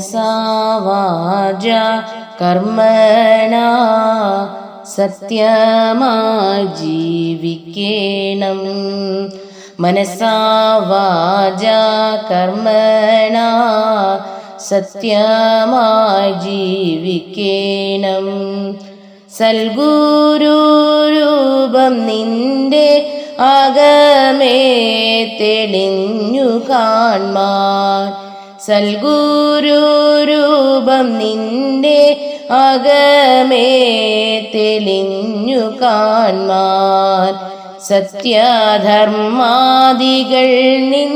മനസാവാജ കർമ്മണ സത്യമായി ജീവിക്കേണം. മനസാവാജ കർമ്മണ സത്യമായി ജീവിക്കേണം. സൽഗുരുരൂപം നിന്റെ അകമേ തെളിഞ്ഞു കാൺമാൻ. സൽഗുരുരൂപം നിന്റെ അകമേ തെളിഞ്ഞു കാൺമാൻ സത്യധർമാദികൾ നിൻ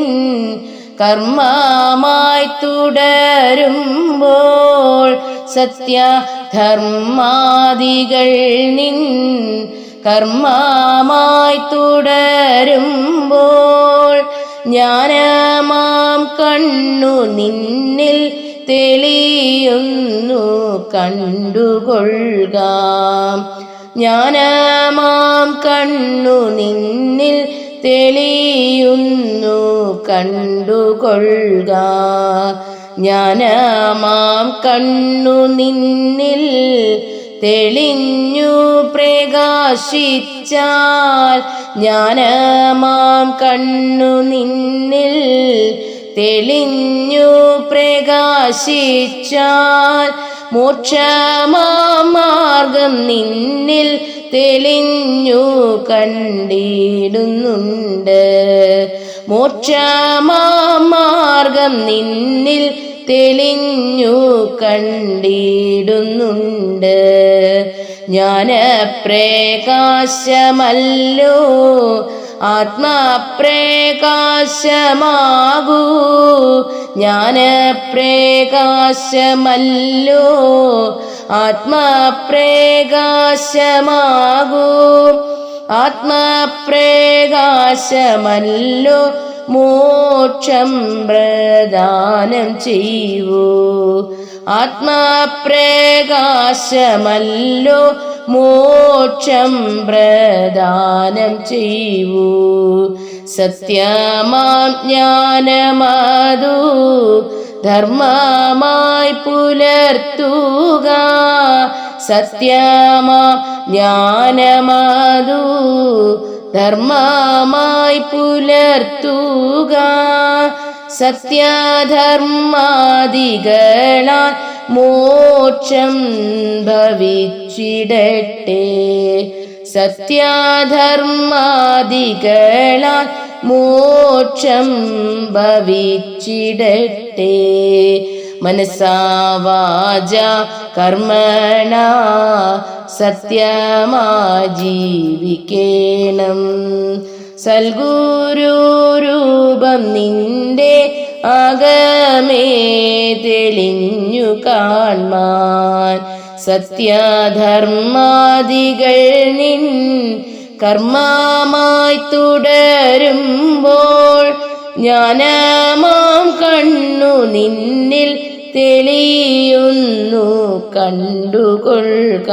കർമ്മമായി തുടരുമ്പോൾ സത്യധർമാദികൾ നിൻ കർമ്മമായി തുടരുമ്പോൾ ജ്ഞാനമാം കണ്ണു നിന്നിൽ തെളിയുന്നു കണ്ടുകൊള്ളുക. ജ്ഞാനമാം കണ്ണു നിന്നിൽ തെളിയുന്നു കണ്ടുകൊള്ളുക. ജ്ഞാനമാം കണ്ണു നിന്നിൽ തെളിഞ്ഞു പ്രകാശിച്ചാൽ ജ്ഞാനമാം കണ്ണു നിന്നിൽ തെളിഞ്ഞു പ്രകാശിച്ചാൽ മോക്ഷമാർഗം നിന്നിൽ തെളിഞ്ഞു കണ്ടിടുന്നുണ്ട്. മോക്ഷമാർഗം നിന്നിൽ തെളിഞ്ഞു കണ്ടിടുന്നുണ്ട്. ജ്ഞാനപ്രകാശമല്ലോ ആത്മാപ്രകാശമാകൂ. ജ്ഞാനപ്രകാശമല്ലോ ആത്മാപ്രകാശമാകൂ. ആത്മാപ്രകാശമല്ലോ മോക്ഷം പ്രദാനം ചെയ്യൂ ആത്മാപ്രകാശമല്ലോ മോക്ഷം പ്രദാനം ചെയ്യൂ സത്യമാം ജ്ഞാനമാതു ധർമ്മമായി പുലർത്തുക. സത്യമാം ജ്ഞാനമതു ധർമ്മമായി പുലർത്തുക. സത്യധർമാദികളാൽ മോക്ഷം ഭവിച്ചിടട്ടെ. സത്യധർമാദികളാൽ മോക്ഷം ഭവിച്ചിടട്ടെ. മനസാവാച കർമ്മണ സത്യമാ ജീവിക്കേണം. സൽഗുരുരൂപം നിന്റെ ആകമേ തെളിഞ്ഞു കാൺമാൻ സത്യധർമാദികൾ നിൻ കർമ്മമായി തുടരുമ്പോൾ ജ്ഞാനമാം കണ്ണു നിന്നിൽ തെളിയുന്നു കണ്ടുകൊള്ളുക.